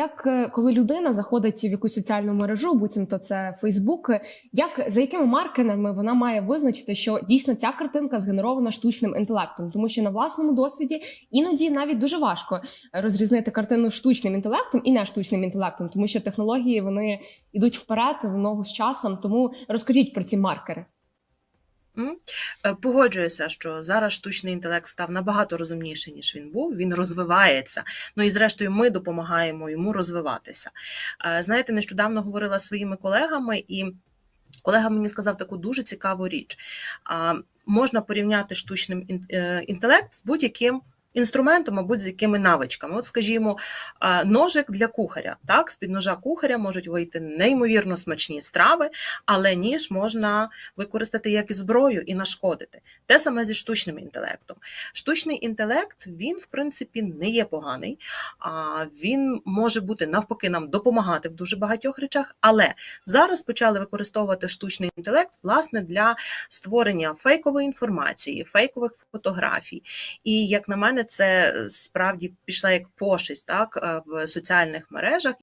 Як е, коли людина заходить в якусь соціальну мережу, буцімто це Фейсбук, як за якими маркерами вона має визначити, що дійсно ця картинка згенерована штучним інтелектом, тому що на власному досвіді іноді навіть дуже важко розрізнити картину штучним інтелектом і не штучним інтелектом, тому що технології вони йдуть вперед в ногу з часом. Тому розкажіть про ці маркери. Е, Погоджуюся, що зараз штучний інтелект став набагато розумніший, ніж він був. Він розвивається. Ну і зрештою, ми допомагаємо йому розвиватися. Е, Знаєте, нещодавно говорила зі своїми колегами, і колега мені сказав таку дуже цікаву річ. Можна порівняти штучний е, інтелект з будь-яким. Інструментом, або з якими навичками. От, скажімо, ножик для кухаря. Так, з-під ножа кухаря можуть вийти неймовірно смачні страви, але ніж можна використати як і зброю і нашкодити. Те саме зі штучним інтелектом. Штучний інтелект він, в принципі, не є поганий, він може бути навпаки нам допомагати в дуже багатьох речах. Але зараз почали використовувати штучний інтелект власне для створення фейкової інформації, фейкових фотографій. І як на мене, це справді пішла як пошесть так е, в соціальних мережах,